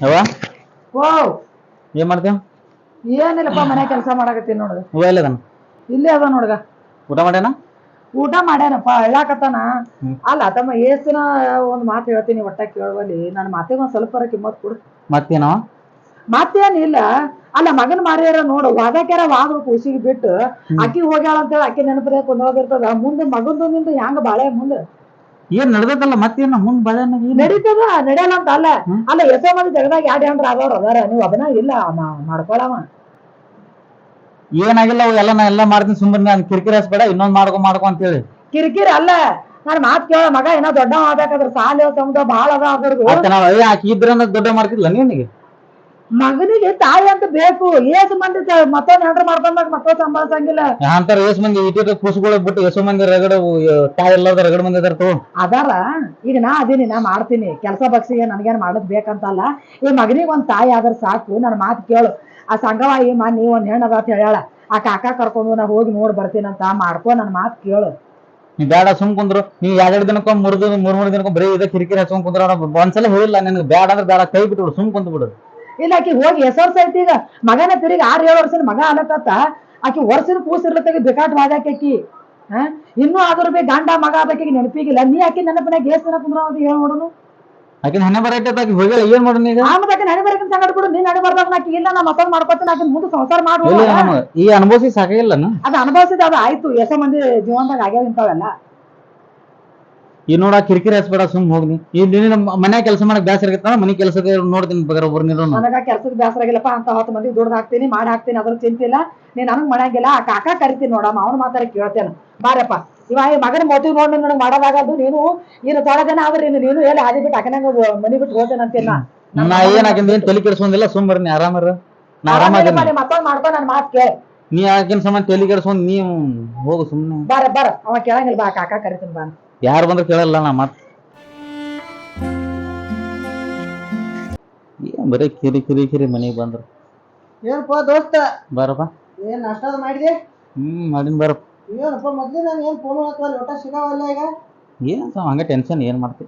ಯವ್ವ? ಓ ಏನ್ ಮಾಡ್ತೀವ ಏನಿಲ್ಲಪ್ಪ ಮನೆ ಕೆಲಸ ಮಾಡಕತ್ತೀನಿ ನೋಡು. ಹೂವ ಎಲ್ಲದನ? ಇಲ್ಲೇ ಅದ ನೋಡ್ಗ. ಊಟ ಮಾಡ್ಯಾನ? ಊಟ ಮಾಡ್ಯಾನಪ್ಪ ಹೇಳಾಕತ್ತಾನ. ಅಲ್ಲ ತಮ್ಮ ಏಸಿನ ಒಂದ್ ಮಾತು ಹೇಳ್ತೀನಿ ಒಟ್ಟ ಕೇಳುವಲ್ಲಿ. ನನ್ನ ಮಾತಿಗೆ ಒಂದ್ ಸ್ವಲ್ಪ ಕಿಮ್ಮತ್ ಕೊಡು. ಮತ್ತೇನೋ ಮತ್ತೇನಿಲ್ಲ. ಅಲ್ಲ ಮಗನ್ ಮಾರ್ಯಾರ ನೋಡು ವಾದಕ್ಯಾರ ವಾದ ಕೂಸಿಗೆ ಬಿಟ್ಟು ಅಕ್ಕಿ ಹೋಗ್ಯಾಳ ಅಂತೇಳಿ ಅಕ್ಕಿ ನೆನಪದೇ ಕೊಂಡೋಗಿರ್ತದ. ಮುಂದೆ ಮಗಂದು ನಿಂದು ಹೆಂಗ ಬಾಳೆ ಮುಂದೆ? ಏನ್ ನಡ್ದೈತಲ್ಲ ಮತ್ತೇನ ಮುಂದ್ ಏನ್? ನಡೀತದ ನಡೆಯಲ್ಲ ಅಂತ ಅಲ್ಲ. ಅಲ್ಲ ಎಷ್ಟೋ ಮಂದಿ ಜಗದಾಗ ಯಾಡ್ ಹೆಂಡ್ರ ಆದವ್ರ ಅದಾರ ನೀವು ಅದನ್ನ ಇಲ್ಲ ಮಾಡ್ಕೊಳವ. ಏನಾಗಿಲ್ಲ ಅವು ಎಲ್ಲ ನಾ ಎಲ್ಲ ಮಾಡ್ತೀನಿ ಸುಮ್ಮನೆ ನಾನು ಕಿರಿಕಿರಿ ಹಚ್ಬೇಡ ಇನ್ನೊಂದ್ ಮಾಡ್ಕೊ ಮಾಡ್ಕೊ ಅಂತೇಳಿ. ಕಿರಿಕಿರಿ ಅಲ್ಲ ನಾನು ಮಾತ್ ಕೇಳ ಮಗ ಏನೋ ದೊಡ್ಡ ಆಗ್ಬೇಕಾದ್ರ ಸಾಲ ಸಮುದ್ರ ಬಹಳ ಅದ ಅಯ್ಯ ದೊಡ್ಡ ಮಾಡ್ತಿಲ್ಲ ನಿನಗೆ? ಮಗನಿಗೆ ತಾಯಿ ಅಂತ ಬೇಕು. ಏಸು ಮಂದಿ ಮತ್ತೊಂದ್ ಹೆಂಡ್ರ ಮಾಡ್ಕೊಂಡಾಗ ಮಕ್ಕಳು ಸಂಭಾಳಿಸಂಗಿಲ್ಲ. ಅಂತಾರ ಏಸು ಮಂದಿ ಇಟ್ಟಿಟ್ಟು ಕೂಸುಗಳು ಬಿಟ್ಟು ಎಷ್ಟೋ ಮಂದಿ ರಗಡ ತಾಯಿ ಎಲ್ಲದ ರಗಡ ಮಂದಿ ಇದಾರ ತೋ ಅದಾರ. ಈಗ ನಾ ಅದೀನಿ ನಾ ಮಾಡ್ತೀನಿ. ಕೆಲಸ ಬಗ್ಸಿಗೆ ನನಗೇನು ಮಾಡೋದ್ ಬೇಕಂತಲ್ಲ. ಈ ಮಗನಿಗೆ ಒಂದ್ ತಾಯಿ ಆದ್ರ ಸಾಕು. ನನ್ನ ಮಾತು ಕೇಳು. ಆ ಸಂಘವಾಗಿ ಮಾ ನೀ ಒಂದ್ ಹೆಣ್ಣದ ಅಂತ ಹೇಳ್ಯಾಳ. ಆ ಕಾಕ ಕರ್ಕೊಂಡು ನಾ ಹೋಗಿ ನೋಡ್ ಬರ್ತೀನಂತ ಮಾಡ್ಕೊ ನನ್ನ ಮಾತು ಕೇಳು. ನೀ ಬೇಡ ಸುಮ್ ಕುಂದ್ರು. ನೀ ಎರಡೆರಡು ದಿನಕ್ಕ ಮೂರ್ ದಿನ ಮೂರ್ ಮೂರ್ ದಿನಕ್ಕ ಬರೀ ಇದ ಕಿರಿಕಿರಿ ಹಚ್ಕೊಂಡ್ ಕುಂದ್ರ ಒಂದ್ಸಲ ಹೇಳಿಲ್ಲ ನಿನಗೆ ಬೇಡ ಅಂದ್ರೆ ಬೇಡ ಕೈ ಬಿಟ್ಟು ಸುಮ್ ಕುಂದ್ ಬಿಡು ಇಲ್ಲ ಆಕಿ ಹೋಗಿ ಎಷ್ಟ್ ವರ್ಷ ಐತಿ ಈಗ. ಮಗನ ತಿರುಗಿ ಆರ್ ಏಳು ವರ್ಷದ ಮಗ ಅಲಕತ್ತ ಆಕಿ ವರ್ಷದ ಕೂಸಿರ್ಲತ್ತಾಗಿ ಬೇಕಾಟ್ ವಾದಾಕಿ ಹಾ? ಇನ್ನೂ ಆದ್ರೂ ಬೇ ಗಂಡ ಮಗ ಅದಕ್ಕೆ ನೆನಪಿಗಿಲ್ಲ. ನೀ ಆಕಿ ನೆನಪಿನಾಗ ಏಸ್ ದಿನ ಕುಂದ್ರ ಅಂತ ಹೇಳಿ ನೋಡೋನು? ಆಕಿನ ಹಣೆ ಬರೈತೆ ಆಕಿ ಹೋಗಲ್ಲ ಏನ್ ಮಾಡೋಣ ಈಗ? ಆಮದಕ್ಕೆ ಹಣೆ ಬರಕಿನ ಸಂಗಡ ಕೊಡು ನೀನ್ ಹಣೆ ಬರ್ದಾಗ ಆಕಿ ಇಲ್ಲ ನಾ ಮಸಾಲ ಮಾಡ್ಕೊತೀನಿ ಆಕಿನ ಮುಂದೆ ಸಂಸಾರ ಮಾಡುವ ಈ ಅನುಭವಿಸಿ ಸಾಕಾಗಿಲ್ಲ ಅದು ಅನುಭವಿಸಿದ ಅದು ಆಯ್ತು. ಎಷ್ಟೋ ಮಂದಿ ಜೀವನದಾಗ ಆಗ್ಯಾವ ಇಂಥವೆಲ್ಲ. ಈ ನೋಡ ಕಿರಿಕಿರಿ ಹಚ್ಬೇಡ ಸುಮ್ ಹೋಗ್ನಿ ಇಲ್ಲಿ ನಿನ್ ಮನ್ಯಾಗ ಕೆಲಸ ಮಾಡಕ್ ಬೇಸರ ಆಗತ್ತ ಮನಿ ಕೆಲಸದ ನೋಡ್ತೀನಿ ಬಗರ ನೀನು. ನನಗ ಕೆಲ್ಸದ ಬೇಸರ ಆಗಿಲ್ಲಪ್ಪ ಅಂತ ಹತ್ತು ಮಂದಿ ದುಡ್ದು ಹಾಕ್ತೀನಿ ಮಾಡಿ ಹಾಕ್ತೀನಿ ಅದ್ರ ಚಿಂತಿಲ್ಲ ನೀನ್ ನನಗ್ ಮಾಡಂಗಿಲ್ಲ ಆ ಕಾಕ ಕರಿತೀನಿ ನೋಡಮ್ಮ ಅವ್ನ ಮಾತಾಡ ಕೇಳ್ತೇನೆ. ಬಾರಪ್ಪ. ಇವ ಈ ಮಗನ ಮೋತಿ ನೋಡಿ ನನಗೆ ಮಾಡೋದಾಗದು ನೀನು ಇನ್ನು ತೊಳ ಜನ ಆದ್ರೆ ಇನ್ನು ನೀನು ಹೇಳಿ ಹಾದಿ ಬಿಟ್ಟು ಅಕನಂಗ ಮನಿ ಬಿಟ್ಟು ಹೋಗ್ತೇನೆ ಅಂತೇನ ನಾ ಏನ್ ಆಕಿಂದ ಏನ್ ತಲೆ ಕೆಡಿಸೋದಿಲ್ಲ ಸುಮ್ ಬರ್ರಿ ನೀ ಆರಾಮರ ನಾ ಆರಾಮಾಗಿ ಮತ್ತೊಂದ್ ಮಾಡ್ಕೊ ನನ್ ಮಾತು ಕೇಳ. ನೀ ಯಾಕಿನ ಸಮಾನ ತಲೆ ಕೆಡಿಸ್ಕೊಂಡ್ ನೀ ಹೋಗು ಸುಮ್ಮನೆ ಬಾರ ಬಾರ. ಅವ ಕೇಳಂಗಿಲ್ಲ ಬಾ ಕಾಕ ಕರಿತೀನಿ ಬಾ ಯಾರು ಬಂದ್ರೆ ಕೇಳಲ್ಲ ನಾ ಮತ್. ಏನ್ ಬರೀ ಕಿರಿ ಕಿರಿ ಕಿರಿ ಮನೆಗೆ ಬಂದ್ರು. ಏನಪ್ಪ ದೋಸ್ತ? ಬರಪ್ಪ. ಏನ್ ನಾಷ್ಟದ ಮಾಡಿದೆ? ಹ್ಮ್ ಮಾಡಿನ್ ಬರಪ್ಪ. ಏನಪ್ಪ ಮೊದ್ಲು ನಾನು ಏನ್ ಫೋನ್ ಹಾಕಲ್ಲ ಒಟ್ಟ ಸಿಗವಲ್ಲ ಈಗ? ಏನ್ ಸಾವ್ ಹಂಗ ಟೆನ್ಷನ್ ಏನ್ ಮಾಡ್ತಿ?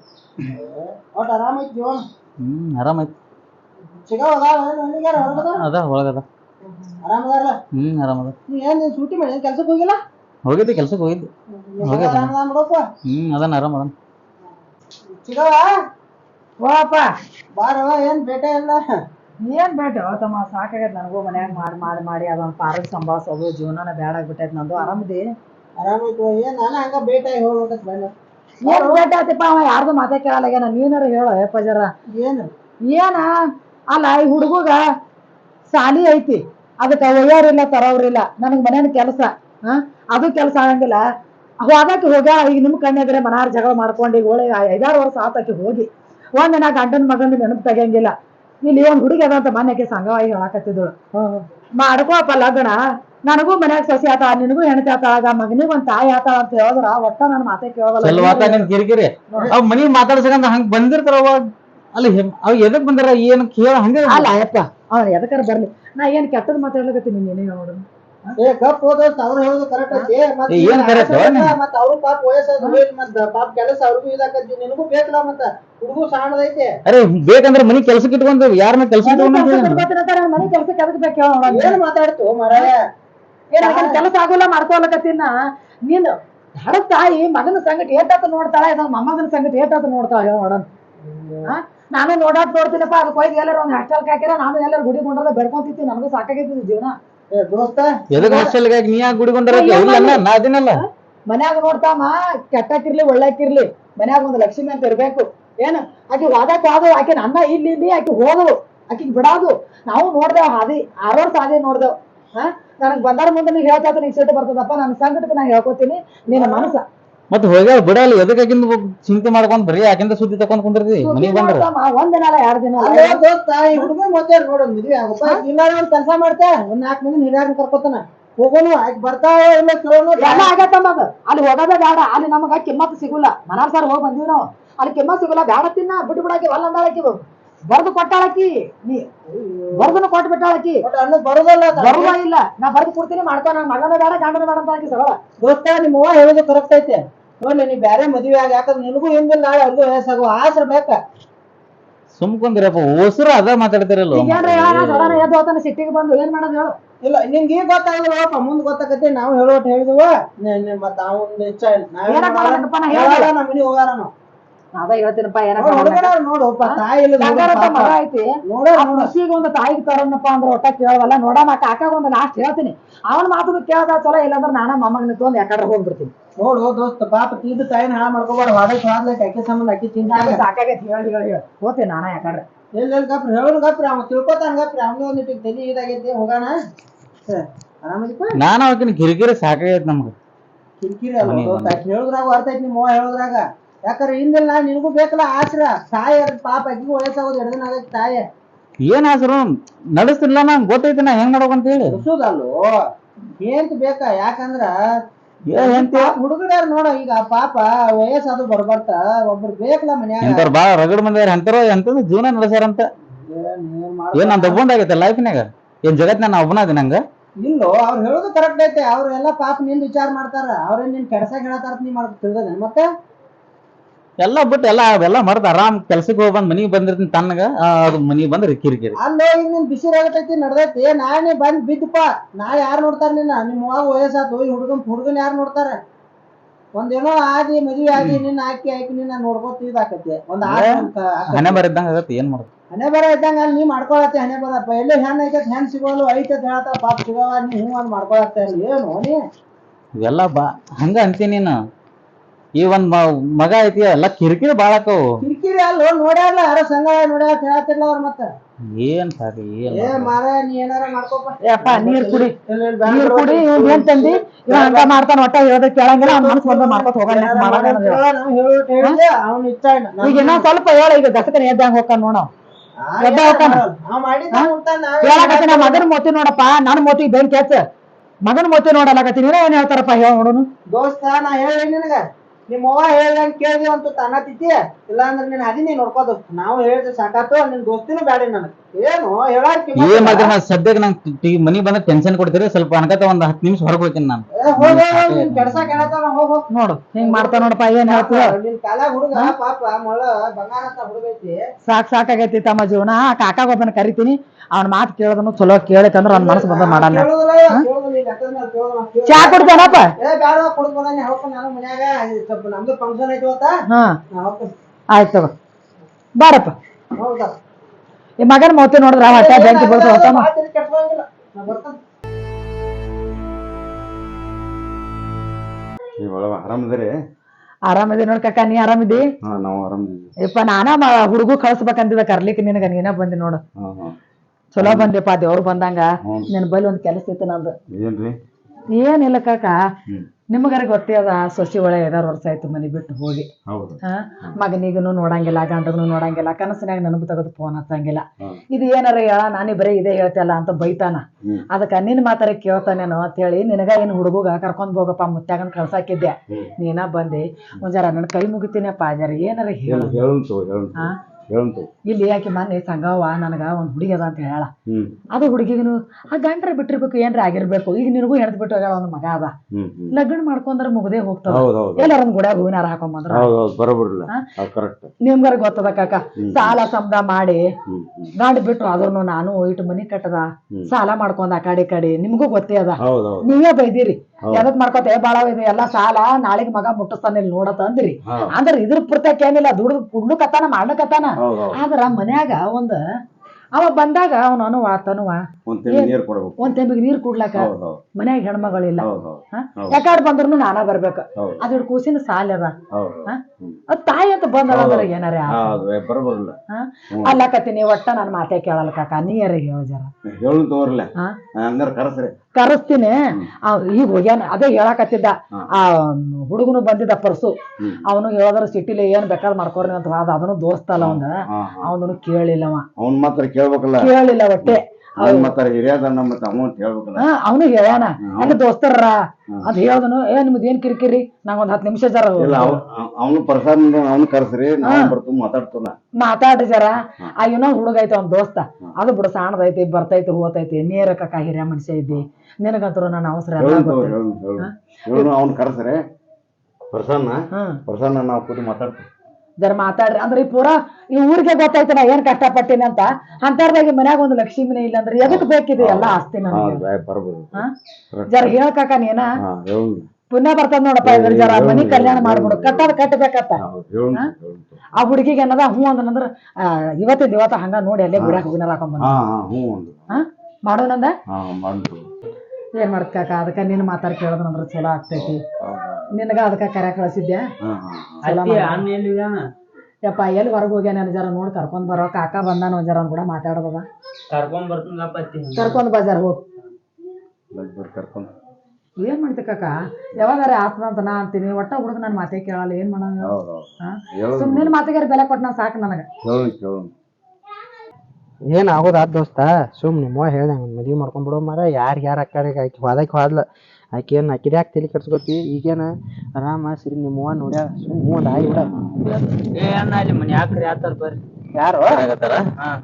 ಒಟ್ಟು ಆರಾಮೈತಿ ಜೀವನ? ಹ್ಮ್ ಆರಾಮೈತಿ. ಹೊರಗದ ಅದ ಒಳಗದ ಆರಾಮದಾರಲ್ಲ ಹ್ಮ್ ಆರಾಮದ ನೀ ಏನ್ ಸೂಟಿ ಮಾಡಿ ಏನ್ ಕೆಲ್ಸಕ್ಕೆ ಹೋಗಿಲ್ಲ? ಹೋಗಿದ್ದೆ ಕೆಲ್ಸಕ್ಕೆ ಹೋಗಿದ್ದೆ. ಹ್ಮ್ ಅದನ್ನ. ಆರಾಮ ಅದನ್ ಸಿಗಾವ ಹೋಗಪ್ಪ. ಬಾರವ ಏನ್ ಬೇಟೆ ಇಲ್ಲ ಏನ್ ಬೇಟ ತಮ್ಮ ಸಾಕಾಗೈತೆ ನನಗೂ ಮನ್ಯಾಗ ಮಾಡಿ ಮಾಡಿ ಮಾಡಿ ಅದೊಂದು ಪಾರ್ಕ್ ಸಂಭಾಳಿಸೋದು ಜೀವನನ ಬೇಡ ಆಗ್ಬಿಟ್ಟೈತೆ ನಂದು. ಆರಾಮದಿ ಆರಾಮ ಐತಿ ಏನ್ ನಾನು ಹಂಗ ಬೇಟೆ ಹೋಗ್ಬೇಕಂತ ಬಂದ ಏನ್ ಬೇಟ ಆತಿಪ್ಪ ಅವ ಯಾರ್ದು ಮಾತೇ ಕೇಳಲ್ಲ ನೀನಾರ ಹೇಳು ಪಜಾರ. ಜರ ಏನು? ಏನ? ಅಲ್ಲ ಈ ಹುಡುಗಗ ಸಾಲಿ ಐತಿ. ಅದಕ್ಕೆ ಒಯ್ಯೋರಿಲ್ಲ ತರೋರಿಲ್ಲ ನನಗ್ ಮನೇನ ಕೆಲಸ ಹಾ? ಅದು ಕೆಲಸ ಆಗಂಗಿಲ್ಲ. ಹೋಗಕ್ಕೆ ಹೋಗ ಈಗ ನಿಮ್ ಕಣ್ಣೆದ್ರೆ ಮನಾರ್ ಜಗಳ ಮಾಡ್ಕೊಂಡು ಈಗ ಒಳ್ಳೆ ಐದಾರು ವರ್ಷ ಆತಕ್ಕೆ ಹೋಗಿ. ಒಂದ್ ನಾ ಗಂಡನ ಮಗನ ನೆನಪು ತೆಗಿಯಂಗಿಲ್ಲ. ಇಲ್ಲಿ ಒಂದು ಹುಡುಗಿ ಅದ ಅಂತ ಮನೆಗೆ ಸಂಘವಾಗಿ ಹೇಳಕತ್ತಿದ್ದಳು. ಮಾಡ್ಕೋಪ್ಪ ಲಗ್ನ. ನನಗೂ ಮನ್ಯಾಗ ಸಸಿ ಆತ ನಿನಗೂ ಹೆಣ್ತಿ ಆತಾಳ ಮಗನಿಗೆ ಒಂದ್ ತಾಯಿ ಆತಾಳ ಅಂತ ಹೇಳಿದ್ರ ಒಟ್ಟ ನನ್ನ ಮಾತೆ ಕೇಳೋದಲ್ಲ ಕಿರಿಕಿರಿ. ಅವ್ ಮನಿ ಮಾತಾಡ್ಸಕಂತ ಹಂಗ ಬಂದಿರ್ತಾರ ಅವ ಅಲ್ಲಿ ಅವ್ ಎದಕ್ ಬಂದಾರ? ಏನ್ ಕೇಳ ಹಂಗ ಅಲ್ಲ. ಅಯ್ಯಪ್ಪ ಅವ್ನ ಎದಕ್ಕಾರ ಬರ್ಲಿ. ನಾ ಏನ್ ಕೆಟ್ಟದ್ ಮಾತಾಡ್ಲಕತ್ತೀನಿ ನೀನೇ ನೋಡು. ಏ ಗಪ್ ಹೋದ ಅವ್ರು ಹೇಳೋದು ಕರೆಕ್ಟ್ ಐತಿ. ಮತ್ತ್ ಏ, ಏನ್ correct ಓ ನೀನ್? ಮತ್ತ ಅವ್ರು ಪಾಪ ವಯಸ್ಸಾದ ಹೋಯ್ತು ಮತ್ತ ಪಾಪ ಕೆಲಸ ಅವ್ರಿಗೂ ಇದಾಕತ್ತಿ ನಿನಗೂ ಬೇಕಲ್ಲ ಮತ್ತ? ಹುಡುಗು ಸಾಣದೈತೆ ಅರೆ ಬೇಕಂದ್ರೆ ಮನಿ ಕೆಲ್ಸಕ್ಕೆ ಇಟ್ಕೊಂಡು ಯಾರನ್ನ ಕೆಲ್ಸ ಮನಿ ಕೆಲ್ಸಕ್ಕೆ ಎದಕ್ ಬೇಕು ಹೇಳ ಏನ್ ಮಾತಾಡ್ತು ಮಾರಾಯ ಕೆಲಸ ಆಗೋಲ್ಲ ಮಾಡ್ಕೊಲಕತ್ತಿನ ನೀನ್ ಹಡ ತಾಯಿ ಮಗನ ಸಂಗಟ ಏಟಾತ ನೋಡ್ತಾಳ? ಇದ ಮೊಮ್ಮಗನ ಸಂಗಟ ಏಟಾತ ನೋಡ್ತಾಳ? ಹೇಳ ನೋಡನ್ ನಾನು ನೋಡಾಕ್ ನೋಡ್ತೀನಪ್ಪ ಅದಕ್ಕೆ ಹೋಗಿ ಎಲ್ಲರೂ ಒಂದ್ ಹಾಸ್ಟೆಲ್ ಕಾಕಿರ ನಾನು ಎಲ್ಲರೂ ಗುಡಿ ಕೊಂಡ್ರೆ ಬೆಳ್ಕೊಂತಿತ್ತು ನನಗೂ ಸಾಕಾಗೈತಿ ಜೀವನ. ಎದಕ್ ಹಾಸ್ಟೆಲ್ಗೆ ನೀ ಯಾಕೆ ಇಲ್ಲ ಅಣ್ಣ, ನಾ ಅದಿನಲ್ಲ. ಮನ್ಯಾಗ ನೋಡ್ತಾಮ ಕೆಟ್ಟಾಕಿರ್ಲಿ ಒಳ್ಳಾಕಿರ್ಲಿ ಮನ್ಯಾಗ ಒಂದು ಲಕ್ಷ್ಮಿ ಅಂತ ಇರ್ಬೇಕು. ಏನು? ಆಕಿ ವಾದಕ್ ವಾದು ಆಕೆ ಅನ್ನ ಇಲ್ಲಿ ಇಲ್ಲಿ ಆಕಿ ಹೋದವು ಆಕಿಗೆ ಬಿಡಾದು. ನಾವು ನೋಡ್ದೇವ್ ಹಾದಿ ಆರೋ ಸಾದಿ ನೋಡ್ದೇವ್. ಹಾ ನನಗ್ ಬಂದಾರ ಮುಂದೆ ನೀವ್ ಹೇಳ್ತಾ ನೀ ಸಿಟ್ಟು ಬರ್ತದಪ್ಪ. ನನ್ನ ಸಂಕಟಕ್ಕೆ ನಾ ಹೇಳ್ಕೊತೀನಿ. ನಿನ್ನ ಮನಸ್ಸ. ಮತ್ ಹೋಗ್ಯಾಳ ಬಿಡಲ್ಲ ಎದಕ್ಕಾಗಿಂದ ಚಿಂತೆ ಮಾಡ್ಕೊಂಡ್ ಬರೀ ಆಕಿಂದ ಸುದ್ದಿ ತಕೊಂಡ್ ಕುಂದ್ರಿ ಮನಿಗ್ ಬಂದ್ರ? ನೋಡ್ತಾಮ, ಒಂದ್ ದಿನ ಅಲ್ಲ. ಎರಡ್ ದಿನ ಹುಡುಗ ಮತ್ತೆ ನೋಡು ಮದ್ವೆ ಇನ್ನಾರು ಒಂದ್ ಕೆಲಸ ಮಾಡ್ತಾ ಒಂದ್ ನಾಲ್ಕು ಮಂದಿ ನೀರಾಗ ಕರ್ಕೊತಾನ. ಹೋಗೋನು ಆಯ್ತು ಬರ್ತಾವ ಇಲ್ಲ ಕೇಳೋನು. ಎಲ್ಲ ಆಗತ್ತಮ್ಮ ಅಲ್ಲಿ ಹೋಗೋದೇ ಬೇಡ. ಅಲ್ಲಿ ನಮಗ ಕಿಮ್ಮತ್ ಸಿಗುಲ್ಲ. ಮನಾರ್ ಸರ್ ಹೋಗಿ ಬಂದಿವಿ ನಾವು. ಅಲ್ಲಿ ಕಿಮ್ಮತ್ ಸಿಗುಲ್ಲ. ಬೇಡ ತಿನ್ನ. ಬಿಟ್ಟು ಬಿಡಾಕಿ ಬರ್ದು ಕೊಟ್ಟಾಳಕಿ. ನೀ ಬರ್ದನು ಕೊಟ್ಟು ಬಿಟ್ಟಾಳಕಿ. ಬರೋದಲ್ಲ. ಬರುವ ಇಲ್ಲ. ನಾ ಬರ್ದು ಕೊಡ್ತೀನಿ ಮಾಡ್ಕೊ ನನ್ನ ಮಗನ ಬೇಡ ಗಂಡನ ಬೇಡ ಅಂತ ಆಕಿ ಸರಳ ದೋಸ್ತ ನಿಮ್ಮ ಅವ್ವ ಹೇಳೋದು ಕರೆಕ್ಟ್ ಐತೆ. ನೋಡ್ಲಿ ನೀ ಬೇರೆ ಮದುವೆ ಆಗ ಯಾಕಂದ್ರೆ ನಿನಗೂ ಹಿಂದಿಲ್ಲ ನಾಳೆ ಅವ್ರಿಗೂ ವಯಸ್ಸಾಗು ಆಸರ ಬೇಕ. ಸುಮ್ಕೊಂದಿರಪ್ಪ ಓಸರು ಅದ ಮಾತಾಡ್ತಿರಲ್ಲ ಸಡನ್ ಎದ್ದು ಹೋತಾನ ಸಿಟ್ಟಿಗೆ ಬಂದು ಏನ್ ಮಾಡೋದು ಹೇಳು. ಇಲ್ಲ ನಿಮ್ಗೆ ಈಗ ಗೊತ್ತಾಗಲ್ಲಪ್ಪ ಮುಂದ್ ಗೊತ್ತಾಗತ್ತೆ ನಾವು ಹೇಳೋಟ್ ಹೇಳಿದ್ವ. ಮತ್ತ ಅವನ್ ಇಚ್ಛ ಇಲ್ಲ. ಏನಕ್ ನಾವೇನ್ ಮಾಡಬೇಕಪ್ಪ ನಾ ಹೇಳಲ್ಲ ಹೇಳಲ್ಲ ನಮ್ಮ ಮನಿ ಹೋಗಾರ ನಾವು. ಅದ ಹೇಳ್ತೀನಪ್ಪ ಏನಪ್ಪ ನೋಡ್ ಹುಡುಗನ ನೋಡಪ್ಪ ತಾಯಿ ಮಗ ಐತಿ. ಖುಷಿಗೆ ಒಂದು ತಾಯಿಗೆ ತರೋಣಪ್ಪ ಅಂದ್ರೆ ಒಟ್ಟ ಕೇಳವಲ್ಲ. ನೋಡಮ್ಮ ಕಾಕಾಗ ಒಂದು ಲಾಸ್ಟ್ ಹೇಳ್ತೀನಿ. ಅವನ ಮಾತು ಕೇಳ್ದ ಚಲೋ ಇಲ್ಲಾಂದ್ರೆ ನಾನ ಮಮ್ಮಗ್ ನಿಂತ್ಕೊಂಡು ಯಾಕಂದ್ರೆ ಹೋಗ್ಬಿಡ್ತೀನಿ. ನೋಡು ದೋಸ್ತ ಪಾಪ ತೀದ್ ತಾಯಿನ ಹಾಳು ಮಾಡ್ಕೋಬಾರ ಹೊರಗೆ ಹಾಡ್ಲೈತೆ ಅಕ್ಕಿ ಸಂಬಂಧ ಅಕ್ಕಿ ತಿಂದ ಸಾಕಾಗೈತಿ ಹೇಳಿ ಹೇಳಿ ಹೋಗ್ತೀನಿ ನಾನ ಯಾಕಂದ್ರೆ ಎಲ್ಲಿ ಎಲ್ಲಿ ಗಪ್ರಿ ಹೇಳೋನು ಗಪ್ರಿ. ಅವ್ನು ತಿಳ್ಕೊತಾನ ಗಪ್ರಿ. ಅವ್ನು ಒಂದಿಟ್ಟು ತಲೆ ಇದಾಗೈತಿ ಹೋಗೋಣ ನಾನು ಅವಕಿನ ಕಿರಿಕಿರಿ ಸಾಕಾಗೈತೆ ನಮ್ಗೆ. ಕಿರಿಕಿರಿ ಅಲ್ಲ ಹೇಳಿದ್ರಾಗ ಅರ್ಥ ಐತಿ ನಿಮ್ಮ ಹೇಳುದ್ರಾಗ. ಯಾಕಂದ್ರೆ ಹಿಂದೆಲ್ಲ ನಿನಗೂ ಬೇಕಲ್ಲ ಆಸರ ತಾಯಿ ಪಾಪ ಅಕ್ಕಿಗೂ ವಯಸ್ಸಾಗೋದು ಹಿಡ್ದನ ಆಗೈತಿ ತಾಯಿ. ಏನ್ ಆಸರು ನಡೆಸ್ತಿಲ್ಲ ನಂಗೆ ಗೊತ್ತೈತಿ ನಾ ಹೆಂಗ್ ಮಾಡ್ಬೇಕಂತ ಹೇಳಿ. ಅಲ್ಲು ಏಂತ ಬೇಕಾ? ಯಾಕಂದ್ರ ಏ ಹುಡುಗರ ನೋಡ ಈಗ ಪಾಪ ವಯಸ್ಸಾದ್ರು ಬರ್ಬರ್ತ ಒಬ್ರು ಬೇಕಲ್ಲ ಮನ್ಯಾಗ. ಎಂತವ್ರು ಬಾಳ ರಗಡ್ ಎಂತರೋ ಎಂತದ್ದು ಜೀವನ ನಡೆಸ್ಯಾರಂತ. ಏನ್ ಏನ್ ಏನ್ ನಂದು ಮಾಡ್ತಾರ? ಒಬ್ಬಂದಾಗೈತೆ ಲೈಫ್ನಾಗ ಏನ್ ಜಗತ್ ನಾನು ಒಬ್ಬನ ಅದಿ ನಂಗ? ಇಲ್ಲೋ ಅವ್ರು ಹೇಳೋದು ಕರೆಕ್ಟ್ ಐತೆ. ಅವ್ರೆಲ್ಲ ಪಾಪ ನಿನ್ ವಿಚಾರ ಮಾಡ್ತಾರ. ಅವ್ರೇನ್ ನಿನ್ ಕೆಡ್ಸಾಗ ಹೇಳತಾರ ನೀ ಮಾಡ್ಕೊ ತಿಳ್ದದ ಮತ್ತೆ? ಎಲ್ಲ ಬಿಟ್ಟು ಎಲ್ಲ ಅವೆಲ್ಲ ಮಾಡ್ದ ಆರಾಮ್ ಕೆಲ್ಸಕ್ಕೆ ಹೋಗಿ ಬಂದ್ ಮನಿಗೆ ಬಂದಿರ್ತೀನಿ ತನ್ನಗ ಆ, ಅದು ಮನಿಗೆ ಬಂದ್ರೆ ಕಿರಿಕಿರಿ. ಅಲ್ಲೋ ಈಗ ನಿನ್ ಬಿಸಿ ಆಗತೈತಿ ನಡ್ದೈತಿ? ನಾನೇ ಬಂದ್ ಬಿದ್ದಪ್ಪ. ನಾ ಯಾರು ನೋಡ್ತಾರ ನಿನ್ನ? ನಿಮ್ಮ ಮಗ ವಯಸ್ಸಾತು ಈ ಹುಡುಗನ್ ಹುಡುಗನ್ ಯಾರು ನೋಡ್ತಾರ? ಒಂದೇನೋ ಆಗಿ ಮದ್ವಿ ಆಗಿ ನಿನ್ನ ಹಾಕಿ ಹಾಕಿ ನಿನ್ನ ನೋಡ್ಕೋತ ಇದಾಕತಿ ಒಂದ್ ಆಸೆ ಅಂತ ಇದ್ದಂಗ ಹಣೆ ಬರಿದ್ದಂಗ ಆಗತ್ತೆ ಏನ್ ಮಾಡೋದು? ಹಣೆ ಬರ ಇದ್ದಂಗ ಅಲ್ಲಿ ನೀ ಮಾಡ್ಕೊಳತ್ತೆ ಹಣೆ ಬರಪ್ಪ. ಎಲ್ಲೇ ಹೆಣ್ ಐತೆ ಹೆಣ್ ಸಿಗೋಲ್ಲ ಐತೆ ಅಂತ ಹೇಳ್ತಾರ ಪಾಪ ಸಿಗವ ನೀ ಹ್ಞೂ ಅಂದ್ ಮಾಡ್ಕೊಳತ್ತೆ ಅಲ್ಲಿ. ಏನು ನೀ? ಇವೆಲ್ಲ ಬಾ ಹಂಗ ಅಂತೀನಿ ನೀನು. ಈ ಒಂದ್ ಮಗ ಐತಿ ಎಲ್ಲ ಕಿರಿಕಿರಿ ಬಾಳ ಆಕವು. ಕಿರಿಕಿರಿ ಅಲ್ಲ ನೋಡ್ಯಾರಲ್ಲ ಯಾರೋ ಸಂಘ ನೋಡ್ಯಾರ ಹೇಳ್ತಿರ್ಲ ಅವ್ರ ಮತ್ತ. ಏನ್ ಸರಿ ಏ ಮಾರ ನೀ ಏನಾರ ಮಾಡ್ಕೋಪ ಯಪ್ಪ ನೀರ್ ಕುಡಿ. ನೀರ್ ಕುಡಿ ಇವ್ನ್ ಏನ್ ತಂದಿ? ಇವ ಹಂಗ ಮಾಡ್ತಾನ ಒಟ್ಟ ಹೇಳೋದ್ ಕೇಳಂಗಿಲ್ಲ ಅವ್ನ ಮನ್ಸ್ ಬಂದ ಮಾಡ್ಕೊತ ಹೋಗಲ್ಲ ಈಗ ಇನ್ನೊಂದ್ ಸ್ವಲ್ಪ ಹೇಳ ಈಗ ಗಸಕನ ಎದ್ದಂಗ ಹೋಗ್ತಾನ ನೋಡ ಎದ್ದ ಹೋಗ್ತಾನ. ಹೇಳಕತ್ತೀನಿ ಮಗನ ಮೋತಿ ನೋಡಪ್ಪ ನನ್ ಮೋತಿ ಬೆಂಕಿ ಹಚ್ಚ. ಮಗನ್ ಮೋತಿ ನೋಡಲಕತ್ತೀನಿ ಏನ್ ಹೇಳ್ತಾರಪ್ಪ ಹೇಳ ನೋಡೋನು. ದೋಸ್ತ ನಾ ಹೇಳಿ ನಿನಗ. ನಿಮ್ಮ ಅವ್ವ ಹೇಳ್ದಂಗೆ ಕೇಳಿದೆ ಅಂತ ತನ್ನತಿತಿ ಇಲ್ಲ ಅಂದ್ರೆ ನೀನ್ ಅದಿನಿ ನೋಡ್ಕೋದು. ನಾವು ಹೇಳಿದ್ರೆ ಸಾಕಾತು ನಿನ್ ದೋಸ್ತಿನೂ ಬೇಡ ನನಗೆ. ಏನು ಹೇಳಾಕ್ ಕಿಮ್ಮತ್ ಏನ್ ಮಾಡಿದ್ರೆ ಇಲ್ಲ. ನಾ ಸದ್ಯಕ್ಕೆ ನಂಗೆ ಮನಿಗೆ ಬಂದ ಟೆನ್ಷನ್ ಕೊಡ್ತೀರಿ ಸ್ವಲ್ಪ ಅನ್ಕತ ಒಂದ್ ಹತ್ತು ನಿಮಿಷ ಹೊರಗೆ ಹೋಗ್ತೀನಿ ನಾನು. ಹೋಗ್ ನಿನ್ ಕೆಡ್ಸಾಕ್ ಹೇಳತ್ತಾನ, ಹೋಗ್ ಹೋಗ್. ನೋಡು ಹಿಂಗ್ ಮಾಡ್ತಾ ನೋಡಪ್ಪ ಏನ್ ಹೇಳ್ತೀಯ. ನಿನ್ ಕಾಲ ಹುಡುಗ ಪಾಪ ಮೊಳ ಬಂಗಾರ ಅಂತ ಹುಡುಗೈತಿ. ಸಾಕ್ ಸಾಕಾಗೈತಿ ತಮ್ಮ ಜೀವನ. ಕಾಕಾಗ ಒಬ್ಬನ ಕರಿತೀನಿ. ಅವ್ನ ಮಾತು ಕೇಳೋದನ್ನು ಚಲೋ ಕೇಳಿಕಂದ್ರ ಅವ್ನ ಮನಸ್ಸು ಬಂದ ಮಾಡಲ್ಲ. ಚಾ ಕೊಡ್ತಾನಪ್ಪ? ಆಯ್ತು ತಗೋ. ಬಾರಪ್ಪ. ಹೌದಾ? ಈ ಮಗನ ಮೋತಿ ನೋಡಿದ್ರ ಹೊಟ್ಟೆ ಬೆಂಕಿ ಬೀಳ್ತು ಹೊಸ ಭಾಳ ತಲೆ ಕೆಡ್ಸ್ಕೊಳಂಗಿಲ್ಲ. ನಾ ಬರ್ತಾನೆ. ನೀವ್ ಆರಾಮದಿರಿ? ಆರಾಮದಿ ನೋಡ್ ಕಕ್ಕ ನೀ ಆರಾಮಿದಿ? ಹಾ ನಾವು ಆರಾಮದಿವಿ. ಯಪ್ಪ ನಾನ ಹುಡುಗು ಕಳ್ಸ್ಬೇಕಂತಿದ್ದ ಕರ್ಲಿಕ್ಕೆ ನಿನಗ ನೀನ ಬಂದಿ ನೋಡು. ಹಾ ಹಾ. ಚಲೋ ಬಂದಿಪ್ಪ ದೇವ್ರು ಬಂದಂಗ. ನಿನ್ ಬಲ್ಲಿ ಒಂದ್ ಕೆಲಸ ಇತ್ತು ನಂದು. ಏನ್ರಿ? ಏನಿಲ್ಲ ಕಾಕ. ನಿಮಗಾರ ಗೊತ್ತೇ ಅದ ಸೊಸಿ ಒಳಗೆ ಐದಾರು ವರ್ಷ ಆಯ್ತು ಮನೆ ಬಿಟ್ಟು ಹೋಗಿ. ಮಗನಿಗೂ ನೋಡಂಗಿಲ್ಲ ಗಂಡಗೂ ನೋಡಂಗಿಲ್ಲ ಕನಸಿನಾಗ ನನಗೂ ತೆಗೆದು ಫೋನ್ ಹಚ್ಚಂಗಿಲ್ಲ. ಇದು ಏನಾರ ಹೇಳ ನಾನೇ ಬರೀ ಇದೇ ಹೇಳ್ತಲ್ಲ ಅಂತ ಬೈತಾನ. ಅದಕ್ಕ ನಿನ್ ಮಾತಾರ ಕೇಳ್ತಾನೇನೋ ಅಂತ ಹೇಳಿ ನಿನಗ ಏನು ಹುಡುಗುಗ ಕರ್ಕೊಂಡ್ ಹೋಗಪ್ಪ ಮುತ್ತಾಗನ್ ಕಳ್ಸಾಕಿದ್ದೆ. ನೀನ ಬಂದಿ ಒಂದ್ ಜರ ನನ್ ಕೈ ಮುಗಿತೀನಪ್ಪ ಜರ ಏನಾರ ಹೇಳ. ಹೇಳು ಹೇಳಂತು. ಇಲ್ಲಿ ಯಾಕೆ ಮೊನ್ನೆ ಸಂಗವ್ವ ನನಗ ಒಂದ್ ಹುಡುಗಿ ಅದ ಅಂತ ಹೇಳ. ಹ್ಮ್. ಅದು ಹುಡುಗಿಗೂ ಆ ಗಂಡ್ರ ಬಿಟ್ಟಿರ್ಬೇಕು ಏನ್ರ ಆಗಿರ್ಬೇಕು ಈಗ ನಿನಗೂ ಹೆಣದ್ ಬಿಟ್ಟು ಹೋಗ್ಯಾಳ ಒಂದ್ ಮಗ ಅದ. ಹ್ಮ್ ಹ್ಮ್. ಲಗ್ನ ಮಾಡ್ಕೊಂಡ್ರ ಮುಗದೆ ಹೌದ್ ಹೌದು ಎಲ್ಲಾರ ಒಂದ್ ಗುಡ್ಯಾಗ ಹೂವಿನಾರ ಹಾಕೊಂಬಂದ್ರ. ಹೌದ್ ಹೌದು ಬರೋಬರಿಲ್ಲ. ಹಾ? ಅದು ಕರೆಕ್ಟ್ ನಿಮ್ಗಾರ ಗೊತ್ತದ ಕಾಕ? ಹ್ಮ್. ಸಾಲ ಸಮದ ಮಾಡಿ ಗಂಡ ಬಿಟ್ಟು ಗಾಡಿ ಬಿಟ್ರು ಅದನ್ನು ನಾನು ಇಟ್ಟು ಮನಿ ಕಟ್ಟದ. ಹ್ಮ್. ಸಾಲ ಮಾಡ್ಕೊಂಡ ಆ ಕಡೆ ಈ ಕಡೆ. ನಿಮ್ಗೂ ಗೊತ್ತೇ ಅದ. ಹೌದ್ ಹೌದು. ನೀವೇ ಬೈದಿರಿ. ಹೌದ್. ಎದಕ್ ಮಾಡ್ಕೋತ ಬಾಳ ಇದೆ ಎಲ್ಲಾ ಸಾಲ ನಾಳೆಗ್ ಮಗ ಮುಟ್ಟಸ್ತಾನೆ ಇಲ್ಲಿ ನೋಡತ್ತ ಅಂದ್ರಿ. ಹಾ. ಅಂದ್ರ ಇದ್ರ ಪುರ್ತಕ್ಕೆ ಏನಿಲ್ಲ ದುಡ್ದು ಕುಡ್ಲಕತ್ತಾನ ಮಾಡ್ಲಕತ್ತಾನ. ಹೌದ್ ಹೌದು ಆದ್ರ ಮನ್ಯಾಗ ಒಂದ ಅವ ಬಂದಾಗ ಅವನು ಅನುವ ತನುವ ಒಂದ್ ತೆಂಬಿಗ್ ನೀರ್ ಕುಡ್ಲಾಕ ಮನ್ಯಾಗ ಹೆಣ್ಮಗಳಿಲ್ಲ. ಯಾಕಾಡ್ ಬಂದ್ರು ನಾನ ಬರ್ಬೇಕ. ಅದ್ರ ಕೂಸಿನ ಸಾಲ ಅದ. ತಾಯಿ ಅಂತ ಬಂದ್ರ ಏನಾರ. ಅಲ್ಲಕತ್ತೀನಿ ಒಟ್ಟ ನನ್ ಮಾತೇ ಕೇಳಲ್ಲ ಕಾಕ ನೀರ ಹೇಳ ಜರ ಹೇಳು? ಹಂಗಾರ ಕರೆಸ್ರಿ. ಕರೆಸ್ತೀನಿ. ಈಗ ಹೋಗ್ಯಾನ. ಅದೇ ಹೇಳಕತ್ತಿದ್ದ. ಆ ಹುಡುಗನು ಬಂದಿದ್ದ ಪರ್ಸು. ಅವನು ಹೇಳದ್ರ ಸಿಟಿಲಿ ಏನ್ ಬೇಕಾದ್ ಮಾಡ್ಕೋರಿ ಅಂತ ಅದನ್ನು ದೋಸ್ತ ಅಲ್ಲ ಅವನು ಕೇಳಿಲ್ಲವ. ಅವ್ನ್ ಮಾತ್ರ ಕೇಳ್ಬೇಕಲ್ಲ? ಕೇಳಿಲ್ಲ ಒಟ್ಟೆ. ಅವ್ನ್ ಮಾತ್ರ ಹಿರಿಯದಣ್ಣ ಮತ್ತೆ ಅವನ್ ಹೇಳ್ಬೇಕಲ್ಲ. ಹಾ ಅವನು ಹೇಳ್ಯಾನ. ಅಂದ್ರೆ ದೋಸ್ತರ. ಅದ್ ಹೇಳ್ದನು ಏ ನಿಮ್ದು ಏನ್ ಕಿರಿಕಿರಿ? ನಂಗ ಒಂದ್ ಹತ್ತು ನಿಮಿಷ ಜರ ಇಲ್ಲ ಅವನು ಪ್ರಸಾದ್ ಅವ್ನು ಕರ್ಸ್ರಿ ನಾನು. ಬರ್ತು ಮಾತಾಡ್ತಾನ. ಮಾತಾಡ್ರಿ ಜರ. ಆ ಏನೋ ಹುಡುಗ ಐತಿ ಅವ್ನ ದೋಸ್ತ. ಅದು ಬಿಡ ಸಾಣದೈತಿ ಬರ್ತೈತಿ ಹೋತೈತಿ ನೇರ ಕಕ್ಕ ಹಿರಿಯ ಮನುಷ್ಯ ಇದ್ದಿ ನಿನಗಂತರ ನನ್ನ ಅವಸರ? ಅವ್ನು ಕರೆಸ್ರಿ. ಪ್ರಸನ್ನ ಪ್ರಸನ್ನ ನಾವು ಕೂಡಿ ಮಾತಾಡ್ತೀವಿ. ಜರ ಮಾತಾಡ್ರಿ. ಅಂದ್ರೆ ಈ ಪೂರಾ ಈ ಊರಿಗೆ ಗೊತ್ತಾಯ್ತು ನಾ ಏನ್ ಕಷ್ಟಪಟ್ಟಿನಿ ಅಂತ. ಅಂತರ್ದಾಗ ಮನ್ಯಾಗ ಒಂದು ಲಕ್ಷ್ಮೀನೇ ಇಲ್ಲ ಅಂದ್ರೆ ಎದಕ್ ಬೇಕಿದೆ ಎಲ್ಲ ಆಸ್ತಿ ನನಗೆ ಹಾ? ಜರ ಹೇಳ್ಕಾಕ ನೀನ? ಪುಣ್ಯ ಬರ್ತದ ನೋಡಪ್ಪ ಇದ್ರ ಜರ ಮನಿ ಕಲ್ಯಾಣ ಮಾಡ್ಬಿಡು. ಕಟ್ಟದ ಕಟ್ಟಬೇಕತ್ತ? ಆ ಹುಡುಗಿಗೆ ಏನದ? ಹ್ಞೂ ಅಂದ್ರ ಆ, ಇವತ್ತಿಂದ ಇವತ್ತ ಹಂಗ ನೋಡಿ ಅಲ್ಲೇ ಗುಡಾಕ ಹೋಗಿನ ಹಾಕೊಂಡ್ ಬಂದ ಹಾ ಮಾಡೋಣಂದ ಏನ್ ಮಾಡ್ತ ಕಾಕ ಅದಕ್ಕ ನಿನ್ನ ಮಾತಾಡ್ ಅಂದ್ರೆ ಚಲೋ ಆಗ್ತೈತಿ. ನಿನಗ ಅದಕ್ಕ ಕರೆ ಕಳಿಸಿದ್ದೆ ಯಪ್ಪ ಎಲ್ಲಿ ಹೊರಗೆ ಹೋಗ್ಯಾನ ಜರ ನೋಡಿ ಕರ್ಕೊಂಡ್ ಬರೋ ಕಾಕ ಬಂದಾನ ಒಂದ್ ಜರ ಕೂಡ ಮಾತಾಡೋದ ಕರ್ಕೊಂಡ್ ಬರ್ತೀನಪ್ಪ ಅತ್ತಿ. ಕರ್ಕೊಂಡ್ ಬಜಾರ್ ಹೋಗ್. ಏನ್ ಮಾಡ್ತಿ ಕಾಕ? ಯಾವಾಗಾರ ಆತನ ಅಂತ ನಾ ಅಂತೀನಿ ಒಟ್ಟ ಹುಡುಗ ನನ್ ಮಾತೇ ಕೇಳಲ್ಲ ಏನ್ ಮಾಡ ಸುಮ್ನೆ ಮಾತಿಗಾರ ಬೆಲೆ ಕೊಟ್ಟ ನಾ ಸಾಕು ನನಗ. ಏನ್ ಆಗೋದ ದೋಸ್ತ? ಸುಮ್ ನಿಮ್ಮ ಹೇಳ್ದೆ ಮದ್ವಿ ಮಾಡ್ಕೊಂಡ್ಬಿಡೋ ಮರ ಯಾರ್ ಯಾರ ಅಕ್ಕಾರಿಗೆ ಆಕಿ ಹೋದಕ್ಕೆ ಹೋದ್ಲ. ಆಕಿ ಏನ್ ಆಕಿದ ಯಾಕೆ ತಲೆ ಕೆಡ್ಸ್ಕೊತಿ? ಈಗೇನ ಆರಾಮ ಸಿರಿ ನಿಮ್ಮವ್ವ ನೋಡ್ಯಾಳ ಸುಮ್ ಹ್ಞೂ ಒಂದ್ ಆಯ್ ಬಿಡ. ಏ ಅಣ್ಣ ಅಲ್ಲಿ ಮನೆ ಯಾಕ್ರಿ ಆತಾರ ಬರ್ರಿ? ಯಾರು? ಹಾಂ.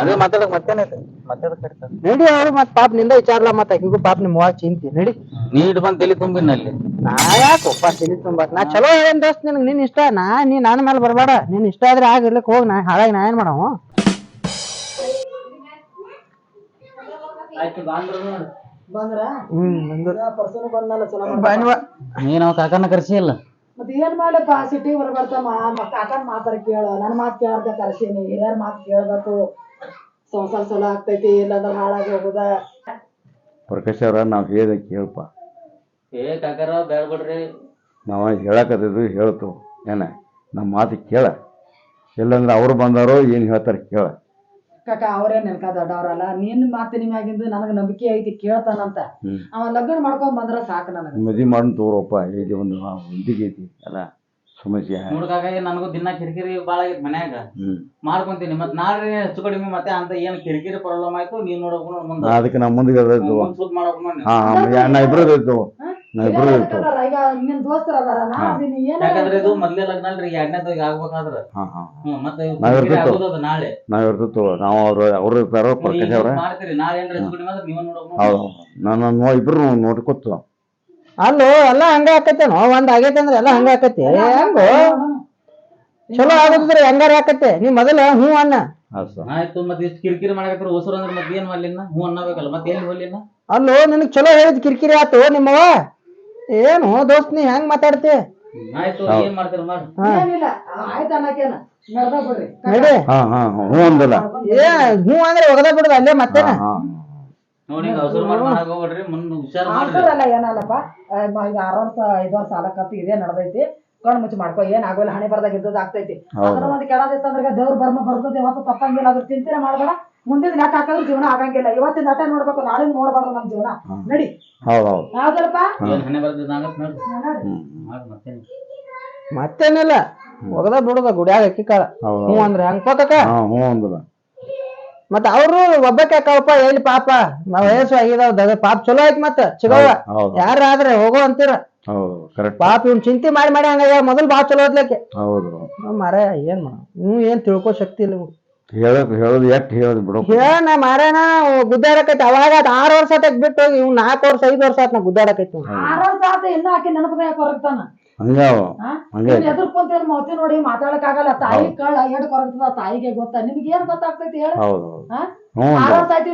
ಅದೇ ಮಾತಾಡಕ್ ಮತ್ತೇನೈತೆ ಮಾತಾಡಕ್ ಕರಿತಾರ. ನಡಿ ಅವ್ರು ಮತ್ ಪಾಪ ನಿಂದ ವಿಚಾರಲ್ಲ ಮತ್ ಆಕಿಗೂ ಪಾಪ ನಿಮ್ಮ ಅವ್ವ ಚಿಂತಿ. ನಡಿ. ನೀ ಬಂದ್ ತಲೆ ತುಂಬಿನ ಅಲ್ಲಿ. ನಾ ಯಾಕೆ ಒಪ್ಪ ತಲೆ ತುಂಬ ನಾ ಚಲೋ ಹೇಳೇನ್ ದೋಸ್ತ್ ನಿನಗ್. ನಿನ್ ಇಷ್ಟ? ನಾ ನೀ ನನ್ನ ಮೇಲೆ ಬರಬೇಡ. ನಿನ್ ಇಷ್ಟ ಆದ್ರೆ ಆಗಿರ್ಲಿಕ್ಕೆ ಹೋಗ್. ನಾ ಹಾಳಾಗಿ ನಾ ಏನ್ ಮಾಡವ? ಬಾಂದ್ರ ನೋಡು. ಬಂದ್ರ? ಹ್ಮ್ ಬಂದು. ಪರ್ಸನ್ ಬಂದಲ್ಲ ಚಲೋ ನೀ ನಾವ್ ಕಾಕನ ಕರ್ಸಿ ಇಲ್ಲ? ಮತ್ತೆ ಏನ್ ಮಾಡಪ್ಪ ಸಿಟಿ ಹೊರ ಬರ್ತಮ್ಮ ಕಾಕನ ಮಾತಾರ ಕೇಳ. ನನ್ ಮಾತ್ ಕೇಳಾರ್ದ ಕರ್ಸೀನಿ. ಹಿರಿಯರ್ ಮಾತ್ ಕೇಳ್ಬೇಕು. ಸಂಸಾರ ಚಲೋ ಆಗ್ತೈತಿ ಇಲ್ಲಾಂದ್ರ ಹಾಳಾಗಿ ಹೋಗುದ. ಪ್ರಕಾಶ್ ಅವ್ರ ನಾವ್ ಹೇಳ್ದ ಕೇಳಪ್ಪ ಏ ಕಾಕರ ಬೇಡ್ಬಿಡ್ರಿ ಬಿಡ್ರಿ. ನಾವ ಹೇಳಕತ್ತಿದ್ವಿ ಹೇಳ್ತು. ಏನ ನಮ್ಮ ಮಾತು ಕೇಳ. ಇಲ್ಲಂದ್ರೆ ಅವ್ರು ಬಂದಾರೋ ಏನ್ ಹೇಳ್ತಾರ ಕೇಳ. ಕಾಕ ಅವ್ರೇ ನೆನಕ ದೊಡ್ಡವ್ರಲ್ಲ. ನಿನ್ ಮಾತಿನ ಮ್ಯಾಗಿಂದು ನನಗ ನಂಬಿಕೆ ಐತಿ ಕೇಳ್ತಾನಂತ. ಅವ ಲಗ್ನ ಮಾಡ್ಕೊಂಡ್ ಬಂದ್ರ ಸಾಕು ನನಗ. ಮದ್ವಿ ಮಾಡ್ ತೋರಪ್ಪ ಇದು ಒಂದು ಐತಿ ಅಲ್ಲ ಸಮಸ್ಯೆ. ಹುಡುಗಾಗ ನನಗೂ ದಿನ ಕಿರಿಕಿರಿ ಬಾಳ ಆಗಿತ್ತು ಮನ್ಯಾಗ. ಹ್ಮ್. ಮಾಡ್ಕೊಂತೀನಿ ಮತ್ತೆ ನಾಳೆ ಹೆಚ್ಚು ಕಡಿಮೆ ಮತ್ತೆ ಅಂತ ಏನ್ ಕಿರಿಕಿರಿ ಪ್ರಾಬ್ಲಮ್ ಆಯ್ತು ನೀನ್ ನೋಡಕ್ ನೋಡ್ ಅದಕ್ಕೆ ನಮ್ಮ ಮುಂದೆ ಮುಂದ್ ಮಾಡಕ್ ನೋಡಿ ನಾ ಇತ್ತು ನಾ ಈಗ ನಿನ್ ದೋಸ್ತರ ಅದಾರ ನಾ ಏನ ಯಾಕಂದ್ರೆ ಇದು ಮೊದ್ಲೇ ಲಗ್ನ ಅಲ್ರಿ ಎರಡನೇದು ಈಗ ಆಗ್ಬೇಕಾದ್ರ. ಹಾ ಹಾ ಹ್ಮ್ ಮತ್ತೆ ಇವ್ ನಾವ್ ಕಿರಿಕಿರಿ ಇರ್ತಿತ್ತು. ಆಗೋದದು ನಾಳೆ. ನಾವ್ ಇರ್ತಿತ್ತು ನಾವು ಅವ್ರು ಅವ್ರು ಇರ್ತಾರೋ ಪ್ರಕಾಶ್ ಅವ್ರ. ಮಾಡ್ತೀರಿ. ನಾಳೆ ಏನ್ರ ಹೆಚ್ಚು ಹೌದು. ನಾನು ನೋ ಇಬ್ರು ನೋಡ್ಕೊತ ಅಲ್ಲೋ ಎಲ್ಲ ಹಂಗ ಆಕತ್ತೇನೋ ಒಂದ್ ಆಗೈತೆ ಅಂದ್ರೆ ಎಲ್ಲ ಹಂಗ ಆಕತಿ ಹೆಂಗೋ ಚಲೋ ಆಗೋದಿದ್ರೆ ಹೆಂಗಾರ ಆಕತ್ತೆ? ನೀ ಮೊದಲ ಹ್ಞೂ ಅನ್ನ. ಆಯ್ತು ಮತ್ತೆ ಇಷ್ಟು ಕಿರಿಕಿರಿ ಮಾಡಕತ್ರ ಉಸಿರು ಅಂದ್ರೆ ಮತ್ತೆ ಏನ್ ಮಾಡ್ಲಿನ್ನ ಹ್ಞೂ ಅನ್ನಬೇಕಲ್ಲ ಮತ್ತೆ ಎಲ್ಲಿ ಹೋಗ್ಲಿನ್ನ ಅಲ್ಲೋ ನಿನಗ್ ಚಲೋ ಹೇಳಿದ್ ಕಿರಿಕಿರಿ ಆತು ನಿಮ್ಮವ ಏನು ದೋಸ್ತ್ ನೀ ಹೆಂಗ್ ಮಾತಾಡ್ತಿ? ಆಯ್ತು ಏನ್ ಮಾಡ್ತೀರ ಮಾಡ್ರಿ ಏನಿಲ್ಲ ಆಯ್ತು ಅನ್ನಕೇನ ನಡ್ದ ಬಿಡ್ರಿ. ನಡಿ. ಹಾ ಹಾ ಹ್ಞೂ ಅಂದಲ್ಲ. ಏ ಹ್ಞೂ ಅಂದ್ರೆ ಒಗದ ಬಿಡುದ ಅಲ್ಲೇ ಮತ್ತೇನ ಹಾ ನೋಡಿ ಈಗ ಅವಸರ ಮಾಡಿ ಮಾಡಕ್ ಹೋಗ್ಬೇಡ್ರಿ ಮುಂದ್ ಹುಷಾರ್ ಮಾಡ್ರಿ. ಆತರಲ್ಲ ಏನಲ್ಲಪ್ಪ? ಈಗ ಆರು ವರ್ಷ ಐದು ವರ್ಷ ಸಾಲ ಕತ್ತಿ ಇದೇ ನಡ್ದೈತಿ. ಕಣ್ಣು ಮುಚ್ಚಿ ಮಾಡ್ಕೋ ಏನ್ ಆಗೋಲ್ಲ ಹಣೆ ಬರ್ದಾಗ ಇದ್ದದ ಆಗ್ತೈತಿ. ಅದ್ರ ಒಂದ್ ಕೆಡದಿತ್ತು ಅಂದ್ರೆ ದೇವ್ರ ಬರ್ಮ ಬರ್ತದೆ ಯಾವತ್ತು ತಪ್ಪಂಗಿಲ್ಲ. ಅದ್ರ ಚಿಂತನೆ ಮಾಡಬೇಡ. ಮುಂದಿನ ನಟ ಹಾಕಿದ್ರೆ ಜೀವನ ಆಗಂಗಿಲ್ಲ. ಇವತ್ತಿನ ನಟ ನೋಡ್ಬೇಕು ನಾಳೆ ನೋಡಬಾರ್ದು ನಮ್ ಜೀವನ. ನಡಿ. ಹೌದು ಹೌದು ಯಾವ್ದಲ್ಪ ಏನ್ ಹಣೆ ಬರ್ದಿದ್ದ ಆಗತ್ ನೋಡ್ರಿ ಹ್ಮ್. ಮಾಡ್ರಿ ಮತ್ತೇನು? ಮತ್ತೇನಿಲ್ಲ. ಒಗದ ಬಿಡುದ ಗುಡಿಯಾಗ ಅಕ್ಕಿ ಕಾಳ. ಹ್ಞೂ ಅಂದ್ರೆ ಹಂಗ ಕೋತಕ ಹಾ ಹ್ಞೂ ಮತ್ತ ಅವ್ರು ಒಬ್ಬಕ್ಕೆ ಕಳಪ ಎಲ್ಲಿ ಪಾಪ? ನಾವ್ ವಯಸ್ಸು ಆಗಿದಾವ ಪಾಪ ಚಲೋ ಐತ್ ಮತ್ತ ಚಿಗವ್ವ. ಹೌದು ಯಾರ ಆದ್ರೆ ಹೋಗೋ ಅಂತೀರ. ಹೌದು ಕರೆಕ್ಟ್ ಪಾಪ ಇವ್ನ್ ಚಿಂತೆ ಮಾಡಿ ಮಾಡಿ ಹಂಗ ಮೊದಲ್ ಬಾಳ ಚಲೋ ಓದ್ಲಕ್ಕೆ ಹೌದು. ಮಾರೇ ಏನ್ ಮಾಡ ನೀವು ಏನ್ ತಿಳ್ಕೋ ಶಕ್ತಿ ಇಲ್ಲ. ಹೇಳೋದು ಎಷ್ಟು ಹೇಳೋದು ಬಿಡು. ಹೇಳ ಮಾರೇನ ಗುದ್ದಾಡಕೈತಿ ಅವಾಗ ಅದ್ ಆರ್ ವರ್ಷ ಬಿಟ್ಟು ಹೋಗಿ ಇವ್ ನಾಲ್ಕು ವರ್ಷ ಐದ್ ವರ್ಷ ಆತ್ ನಾ ಗುದ್ದಾಡಕೈತಿ ಇವ್ನ್. ಆರು ವರ್ಷ ಆತ ಇನ್ನ ಆಕಿ ನೆನಪದಾಗ ಕೊರಗ್ತಾನ ಹಂಗಾವ ಹಂಗೆ ಮೌತಿ ನೋಡಿ ಮಾತಾಡಕ್ ಆಗಲ್ಲ. ತಾಯಿ ಕಳ್ಳ ಎಡ್ ಕೊರಗ್ತದ ತಾಯಿಗೆ ಗೊತ್ತ. ನಿಮ್ಗೆ ಏನ್ ಗೊತ್ತಾಗ್ತೈತಿ ಹೇಳ. ಹೌದು.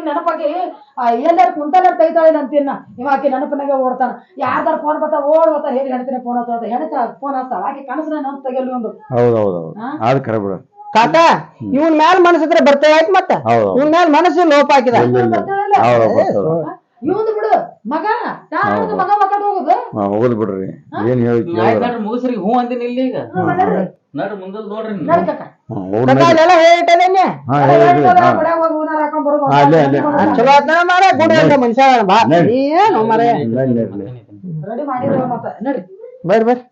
ನೆನಪಾಗಿ ಎಲ್ಲಾರ ಕುಂತಲ್ಲ ತೈತಾಳೆ ಅಂತೀನ. ಇವ ಆಕಿ ನೆನಪಿನಾಗೆ ಓಡ್ತಾನ. ಯಾರ್ದಾರ ಫೋನ್ ಓಡ್ ಬರ್ತಾರ ಹೇಳಿ ಹೆಣ್ತಿನ ಫೋನ್ ಹೆಣ್ತ ಫೋನ್ ಆಕಿ ಕನಸನ ನೆನಪು ತೆಗೆಯಲ್ಲಿ ಒಂದು. ಹೌದು ಹೌದು ಹೌದು. ಹಾ? ಅದು ಕರೆ ಬಿಡು. ಕಾಕ ಇವನ್ ಮ್ಯಾಲ ಮನಸ್ಸಿದ್ರೆ ಬರ್ತೇವೆ ಆಯ್ತು ಮತ್ತೆ? ಹೌದು. ಇವನ್ ಮ್ಯಾಲ ಮನಸ್ಸು ಲೋಪ ಹಾಕಿದ? ಹೌದು ಬರ್ತದ ಇವಂದು ಬಿಡು. ಮಗ ನಾನು ಹೌದು. ಮಗ ಮಕ್ಕಳು ಹೋಗುದು? ಹಾ ಹೋಗುದು ಬಿಡ್ರಿ. ಏನ್ ಹೇಳಿ. ನೋಡ್ರಿ ಮುಗಿಸ್ರಿ ಹ್ಞೂ ಅಂದಿನ ಇಲ್ಲಿ ಈಗ. ನಡ್ರಿ. ನೋಡ್ರಿ ಮುಂದಲ್ ನೋಡ್ರಿ ನೀವು. ನಡಿ ಕಾಕ. ಹೋಗುದು ಕಾಕ ಅಲ್ಲೆಲ್ಲ ಹೇಳಿಟ್ಟೇನೆ ಹಾ ಅಲ್ಲ, ಹೇಳಿದ್ರಿ ಹಾ. ಗುಡ್ಯಾಗ ಹೋಗಿ ಹೂನಾರ ಹಾಕೊಂಡ್ ಬರೋದು. ಹಾ, ಅಲ್ಲೇ, ಅಲ್ಲೇ. ಆ, ಚಲೋ ಆತ್ನ ಮಾರ ಗುಡಿ ಅಂತ ಮನುಷ್ಯ ಬಾ. ನಡಿ. ಏನು ಮರ ನಡಿ, ನಡಿ, ನಡಿ. ರೆಡಿ ಮಾಡಿರೋ ಮತ್ತ. ನಡಿ ಬರ್ರಿ ಬರ್ರಿ.